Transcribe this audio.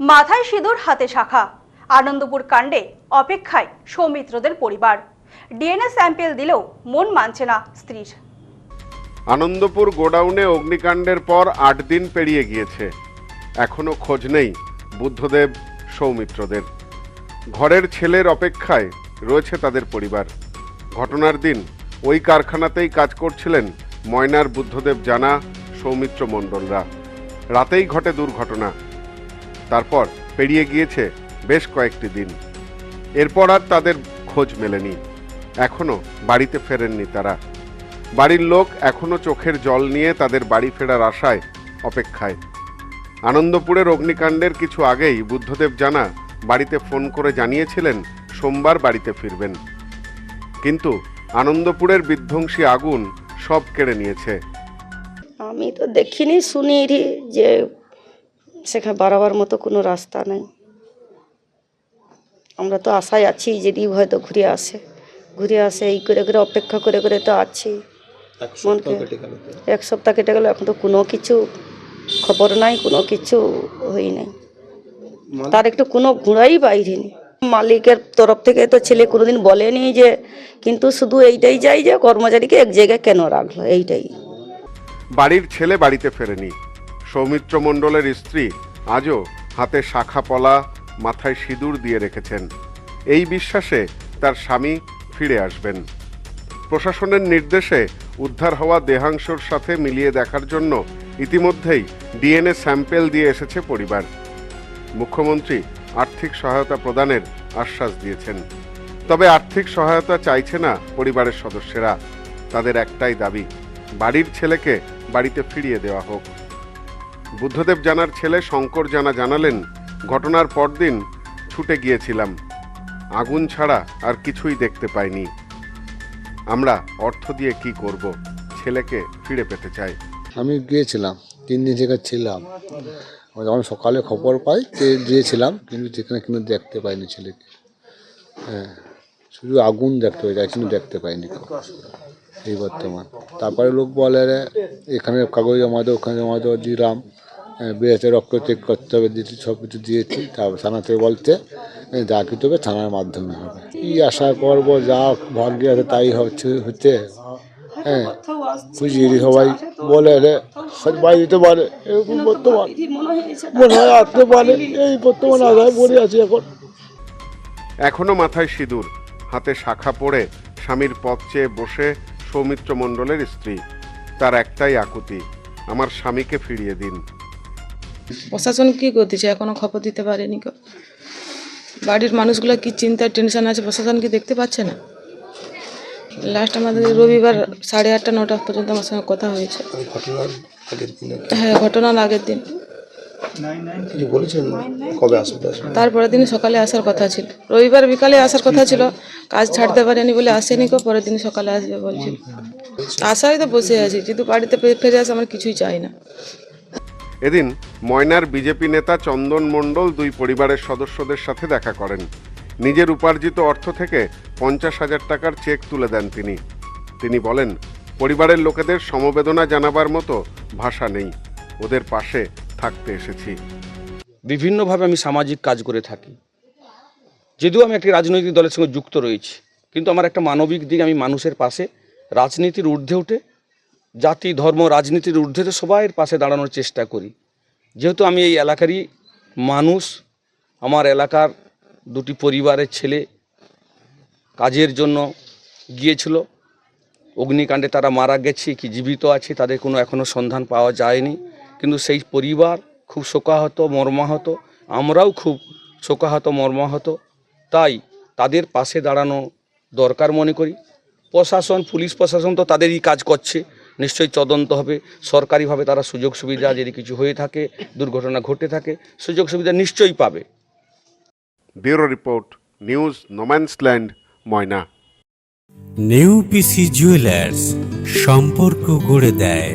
মাথায় সিঁদুর, হাতে শাখা। আনন্দপুর কাণ্ডে অপেক্ষায় সৌমিত্রদের পরিবার। ডিএনএ স্যাম্পেল দিলেও মন মানছে না স্ত্রীর। আনন্দপুর গোডাউনে অগ্নিকাণ্ডের পর আট দিন পেরিয়ে গিয়েছে। এখনও খোঁজ নেই বুদ্ধদেব, সৌমিত্রদের। ঘরের ছেলের অপেক্ষায় রয়েছে তাদের পরিবার। ঘটনার দিন ওই কারখানাতেই কাজ করছিলেন ময়নার বুদ্ধদেব জানা সৌমিত্র মণ্ডলরা। রাতেই ঘটে দুর্ঘটনা। তারপর পেরিয়ে গিয়েছে বেশ কয়েকটি দিন। এরপর আর তাদের খোঁজ মেলেনি। এখনও বাড়িতে ফেরেননি তারা। বাড়ির লোক এখনও চোখের জল নিয়ে তাদের বাড়ি ফেরার আশায় অপেক্ষায়। আনন্দপুরের অগ্নিকাণ্ডের কিছু আগেই বুদ্ধদেব জানা বাড়িতে ফোন করে জানিয়েছিলেন সোমবার বাড়িতে ফিরবেন। কিন্তু আনন্দপুরের বিধ্বংসী আগুন সব কেড়ে নিয়েছে। আমি তো দেখিনি শুনি যে সেখানে বাড়াবার মতো কোনো রাস্তা নেই। আমরা তো আশায় আছি যে রিভ হয়তো ঘুরে আসে। ঘুরে আসে এই করে করে অপেক্ষা করে করে তো আছি। মনকে এক সপ্তাহ কেটে গেল এখন তো কোনো কিছু খবর নাই কোনো কিছু হই নাই। তার একটু কোনো ঘোড়াই বাইরেনি মালিকের তরফ থেকে তো ছেলে কোনোদিন বলেনি যে কিন্তু শুধু এইটাই চাই যে কর্মচারীকে এক জায়গায় কেন রাখল এইটাই। বাড়ির ছেলে বাড়িতে ফেরেনি। সৌমিত্র মণ্ডলের স্ত্রী আজও হাতে শাখা পলা, মাথায় সিঁদুর দিয়ে রেখেছেন। এই বিশ্বাসে তার স্বামী ফিরে আসবেন। প্রশাসনের নির্দেশে উদ্ধার হওয়া দেহাংশর সাথে মিলিয়ে দেখার জন্য ইতিমধ্যেই ডিএনএ স্যাম্পেল দিয়ে এসেছে পরিবার। মুখ্যমন্ত্রী আর্থিক সহায়তা প্রদানের আশ্বাস দিয়েছেন। তবে আর্থিক সহায়তা চাইছে না পরিবারের সদস্যরা। তাদের একটাই দাবি, বাড়ির ছেলেকে বাড়িতে ফিরিয়ে দেওয়া হোক। বুদ্ধদেব জানার ছেলে শঙ্কর জানা জানালেন, ঘটনার পরদিন ছুটে গিয়েছিলাম। আগুন ছাড়া আর কিছুই দেখতে পাইনি। আমরা অর্থ দিয়ে কি করব? ছেলেকে ফিরে পেতে চাই। আমি গিয়েছিলাম, তিন দিন থেকে ছিলাম। যখন সকালে খবর পাই যে গিয়েছিলাম, কিন্তু সেখানে কিন্তু দেখতে পাইনি ছেলেকে। হ্যাঁ শুধু আগুন দেখতে পাই, কিন্তু দেখতে পাইনি। এই বর্তমান। তারপরে লোক বলে রে এখানে কাগজ জমা দেবো ওখানে জমা দেবো দিলাম। হ্যাঁ, বেড়েছে রক্ত চেক করতে হবে দিয়েছি সব কিছু দিয়েছি। তারপর থানা থেকে বলতে যা কিছু হবে থানার মাধ্যমে হবে। কি আশা করব যা ভাগ্যে আছে তাই হচ্ছে হচ্ছে। হ্যাঁ বুঝিয়ে সবাই। বলে রে বাড়ি দিতে পারে এরকম বর্তমান। মনে হয় আসতে পারে এই বর্তমান আশায় পড়ে আছি এখন। এখনও মাথায় সিঁদুর হাতে শাখা পড়ে স্বামীর পথ চেয়ে বসে সৌমিত্র মণ্ডলের স্ত্রী। তার একটাই আকুতি আমার স্বামীকে ফিরিয়ে দিন। প্রশাসন কি করতেছে এখনও খবর দিতে পারেনি কেউ। বাড়ির মানুষগুলো কি চিন্তা টেনশন আছে? প্রশাসন কি দেখতে পাচ্ছে না? লাস্ট আমাদের রবিবার সাড়ে আটটা নটা পর্যন্ত আমার সঙ্গে কথা হয়েছে। হ্যাঁ ঘটনার আগের দিন। বলেছেন কবে আসবে তারপরের দিন সকালে আসার কথা ছিল। রবিবার বিকালে আসার কথা ছিল। কাজ ছাড়তে পারেনি বলে আসেনি কো পরের দিন সকালে আসবে বলছিল আশায় তো বসে আছি কিন্তু বাড়িতে ফিরে আসে আমার কিছুই চাই না। এদিন ময়নার বিজেপি নেতা চন্দন মণ্ডল দুই পরিবারের সদস্যদের সাথে দেখা করেন। নিজের উপার্জিত অর্থ থেকে পঞ্চাশ হাজার টাকার চেক তুলে দেন তিনি। তিনি বলেন পরিবারের লোকেদের সমবেদনা জানাবার মতো ভাষা নেই। ওদের পাশে থাকতে এসেছি। বিভিন্নভাবে আমি সামাজিক কাজ করে থাকি। যদিও আমি একটি রাজনৈতিক দলের সঙ্গে যুক্ত রয়েছি, কিন্তু আমার একটা মানবিক দিক, আমি মানুষের পাশে, রাজনীতির ঊর্ধ্বে উঠে, জাতি, ধর্ম, রাজনীতির ঊর্ধ্বে সবাইয়ের পাশে দাঁড়ানোর চেষ্টা করি। যেহেতু আমি এই এলাকারই মানুষ, আমার এলাকার দুটি পরিবারের ছেলে কাজের জন্য গিয়েছিল। অগ্নিকাণ্ডে তারা মারা গেছে, কি জীবিত আছে, তাদের কোনো এখনও সন্ধান পাওয়া যায়নি। কিন্তু সেই পরিবার খুব শোকাহত মর্মাহত আমরাও খুব শোকাহত মর্মাহত। তাই তাদের পাশে দাঁড়ানো দরকার মনে করি। প্রশাসন পুলিশ প্রশাসন তো তাদেরই কাজ করছে। নিশ্চয়ই তদন্ত হবে। সরকারিভাবে তারা সুযোগ সুবিধা যদি কিছু হয়ে থাকে দুর্ঘটনা ঘটে থাকে সুযোগ সুবিধা নিশ্চয়ই পাবে। Bureau report news no man's land Moyna. New PC jewellers সম্পর্ক গড়ে দেয়।